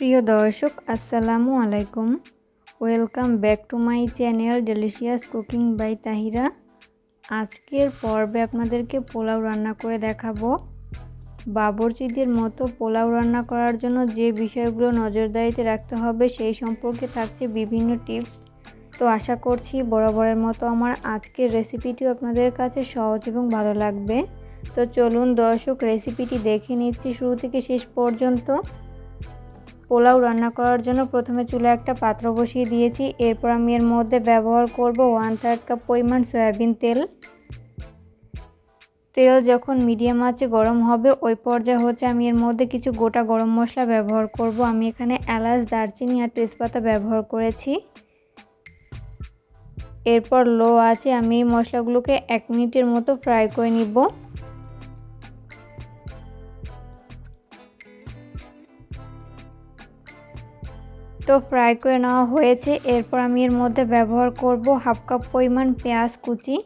প্রিয় দর্শক, আসসালামু আলাইকুম। Welcome back to my channel delicious cooking by Tahira আজকের পর্বে আপনাদেরকে পোলাও রান্না করে দেখাবো। বাবরচিদের মতো পোলাও রান্না করার জন্য যে বিষয়গুলো নজরদারিতে রাখতে হবে, সেই সম্পর্কে থাকছে বিভিন্ন টিপস। তো আশা করছি বরাবরের মতো আমার আজকের রেসিপিটিও আপনাদের কাছে সহজ এবং ভালো লাগবে। তো চলুন দর্শক রেসিপিটি দেখে নিচ্ছি শুরু থেকে শেষ পর্যন্ত। পোলাও রান্না করার জন্য প্রথমে চুলে একটা পাত্র বসিয়ে দিয়েছি। এরপর আমি এর মধ্যে ব্যবহার করব ওয়ান থার্ড কাপ পরিমাণ সয়াবিন তেল। তেল যখন মিডিয়াম আছে গরম হবে, ওই পর্যায়ে হচ্ছে আমি এর মধ্যে কিছু গোটা গরম মশলা ব্যবহার করব। আমি এখানে এলাচ, দারচিনি আর তেজপাতা ব্যবহার করেছি। এরপর লো আছে আমি এই মশলাগুলোকে এক মিনিটের মতো ফ্রাই করে নিব। তো ফ্রাই করে নেওয়া হয়েছে। এরপর আমি এর মধ্যে ব্যবহার করব হাফ কাপ পরিমাণ পেঁয়াজ কুচি।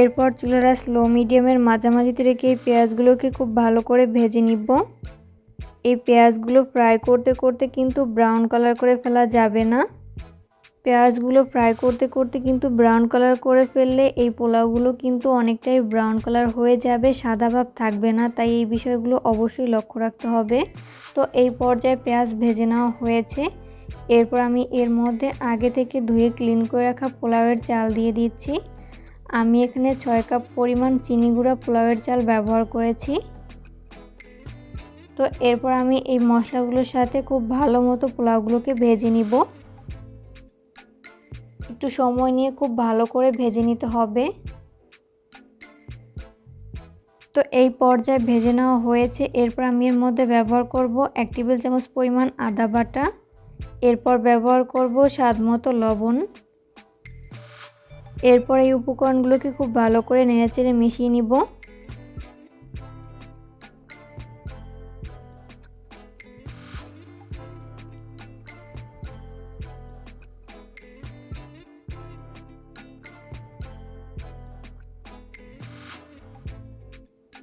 এরপর চুলারা স্লো মিডিয়ামের মাঝামাঝিতে রেখে এই পেঁয়াজগুলোকে খুব ভালো করে ভেজে নিব। এই পেঁয়াজগুলো ফ্রাই করতে করতে কিন্তু ব্রাউন কালার করে ফেলা যাবে না। পেঁয়াজগুলো ফ্রাই করতে করতে কিন্তু ব্রাউন কালার করে ফেললে এই পোলাওগুলো কিন্তু অনেকটাই ব্রাউন কালার হয়ে যাবে, সাদা ভাব থাকবে না। তাই এই বিষয়গুলো অবশ্যই লক্ষ্য রাখতে হবে। তো এই পর্যায়ে পেঁয়াজ ভেজে নেওয়া হয়েছে। এরপর আমি এর মধ্যে আগে থেকে ধুয়ে ক্লিন করে রাখা পোলাওয়ের চাল দিয়ে দিচ্ছি। আমি এখানে ছয় কাপ পরিমাণ চিনি গুঁড়া পোলাওয়ের চাল ব্যবহার করেছি। তো এরপর আমি এই মশলাগুলোর সাথে খুব ভালো মতো পোলাওগুলোকে ভেজে নিব। একটু সময় নিয়ে খুব ভালো করে ভেজে নিতে হবে। তো এই পর্যায়ে ভেজে নেওয়া হয়েছে। এরপর আমি এর মধ্যে ব্যবহার করব এক টেবিল চামচ পরিমাণ আদা বাটা। এরপর ব্যবহার করব স্বাদ মতো লবণ। এরপর এই উপকরণগুলোকে খুব ভালো করে নেড়েচেড়ে মিশিয়ে নিব।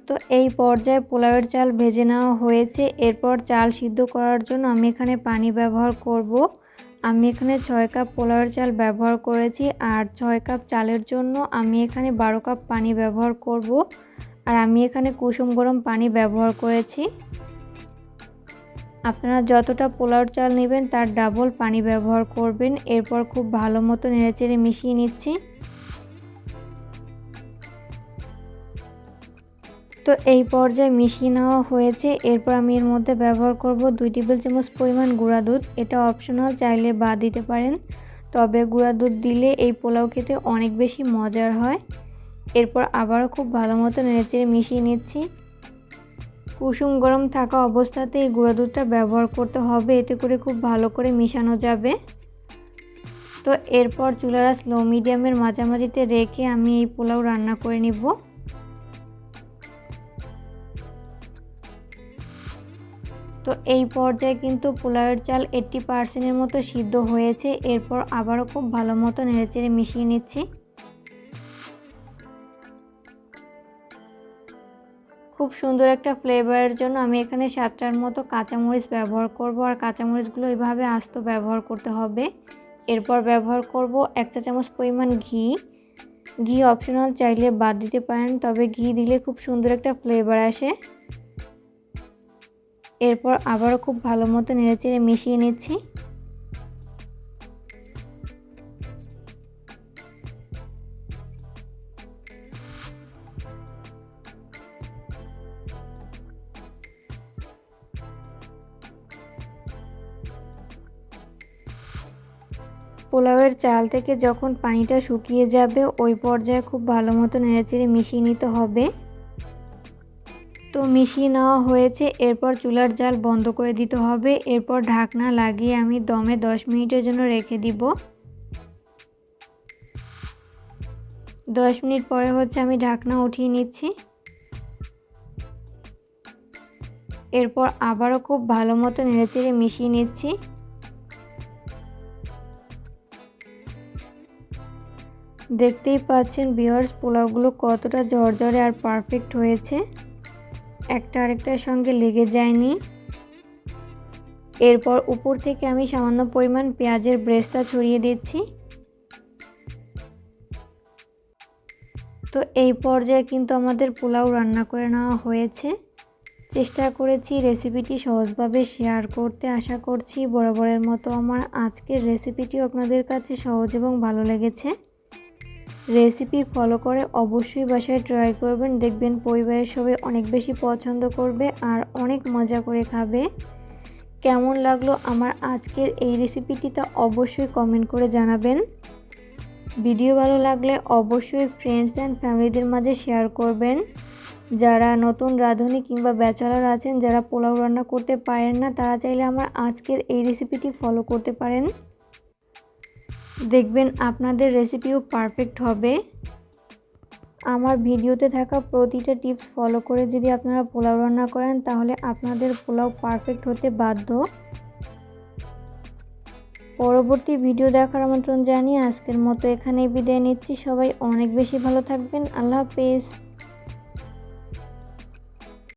তো এই পর্যায়ে পোলাওয়ের চাল ভেজে নেওয়া হয়েছে। এরপর চাল সিদ্ধ করার জন্য আমি এখানে পানি ব্যবহার করব। আমি এখানে ছয় কাপ পোলাওয়ের চাল ব্যবহার করেছি আর ছয় কাপ চালের জন্য আমি এখানে বারো কাপ পানি ব্যবহার করব। আর আমি এখানে কুসুম গরম পানি ব্যবহার করেছি। আপনারা যতটা পোলাওর চাল নেবেন তার ডাবল পানি ব্যবহার করবেন। এরপর খুব ভালো মতো নেড়েচেড়ে মিশিয়ে নিচ্ছি। তো এই পর্যায়ে মিশিয়ে নেওয়া হয়েছে। এরপর আমি এর মধ্যে ব্যবহার করব দুই টেবিল চামচ পরিমাণ গুঁড়া দুধ। এটা অপশনাল চাইলে বাদ দিতে পারেন। তবে গুঁড়া দুধ দিলে এই পোলাও খেতে অনেক বেশি মজার হয়। এরপর আবারও খুব ভালো মতো নেড়েচেড়ে মিশিয়ে নিচ্ছি। কুসুম গরম থাকা অবস্থাতে এই গুঁড়া দুধটা ব্যবহার করতে হবে। এতে করে খুব ভালো করে মিশানো যাবে। তো এরপর চুলারা স্লো মিডিয়ামের মাঝামাঝিতে রেখে আমি এই পোলাও রান্না করে নিব। তো এই পর্যায়ে কিন্তু পোলাওয়ের চাল এইট্টি পার্সেন্টের মতো সিদ্ধ হয়েছে। এরপর আবারও খুব ভালো মতো নেড়েচেড়ে মিশিয়ে নিচ্ছি। খুব সুন্দর একটা ফ্লেভারের জন্য আমি এখানে সাতটার মতো কাঁচামরিচ ব্যবহার করব আর কাঁচামরিচগুলো এইভাবে আস্ত ব্যবহার করতে হবে। এরপর ব্যবহার করব এক চা চামচ পরিমাণ ঘি। ঘি অপশনাল চাইলে বাদ দিতে পারেন, তবে ঘি দিলে খুব সুন্দর একটা ফ্লেভার আসে। এরপর আবারও খুব ভালো মতো নেড়েচেড়ে মিশিয়ে নিচ্ছি। পোলাওয়ের চাল থেকে যখন পানিটা শুকিয়ে যাবে, ওই পর্যায়ে খুব ভালো মতো নেড়েচেড়ে মিশিয়ে নিতে হবে। তো মিশিয়ে নেওয়া হয়েছে। এরপর চুলার জাল বন্ধ করে দিতে হবে। এরপর ঢাকনা লাগিয়ে আমি দমে 10 মিনিটের জন্য রেখে দিব। 10 মিনিট পরে হচ্ছে আমি ঢাকনা উঠিয়ে নিচ্ছি। এরপর আবারও খুব ভালো মতো নেড়েচেড়ে মিশিয়ে নিচ্ছি। দেখতেই পাচ্ছেন বিয়ার্স পোলাওগুলো কতটা ঝরঝরে আর পারফেক্ট হয়েছে। একটা আরেকটার সঙ্গে লেগে যায়নি। এরপর উপর থেকে আমি সামান্য পরিমাণ পেঁয়াজের ব্রেস্তা ছড়িয়ে দিচ্ছি। তো এই পর্যায়ে কিন্তু আমাদের পোলাও রান্না করে নেওয়া হয়েছে। চেষ্টা করেছি রেসিপিটি সহজভাবে শেয়ার করতে। আশা করছি বরাবরের মতো আমার আজকের রেসিপিটিও আপনাদের কাছে সহজ এবং ভালো লেগেছে। রেসিপি ফলো করে অবশ্যই বাসায় ট্রাই করবেন। দেখবেন পরিবারের সবাই অনেক বেশি পছন্দ করবে আর অনেক মজা করে খাবে। কেমন লাগল আমার আজকের এই রেসিপিটি তা অবশ্যই কমেন্ট করে জানাবেন। ভিডিও ভালো লাগলে অবশ্যই ফ্রেন্ডস অ্যান্ড ফ্যামিলিদের মাঝে শেয়ার করবেন। যারা নতুন রাঁধুনি কিংবা ব্যাচেলার আছেন, যারা পোলাও রান্না করতে পারেন না, তারা চাইলে আমার আজকের এই রেসিপিটি ফলো করতে পারেন। দেখবেন আপনাদের রেসিপিও পারফেক্ট হবে। আমার ভিডিওতে থাকা প্রতিটা টিপস ফলো করে যদি আপনারা পোলাও রান্না করেন, তাহলে আপনাদের পোলাও পারফেক্ট হতে বাধ্য। পরবর্তী ভিডিও দেখার আমন্ত্রণ জানিয়ে আজকের মতো এখানেই বিদায় নিচ্ছি। সবাই অনেক বেশি ভালো থাকবেন। আল্লাহ হাফেজ।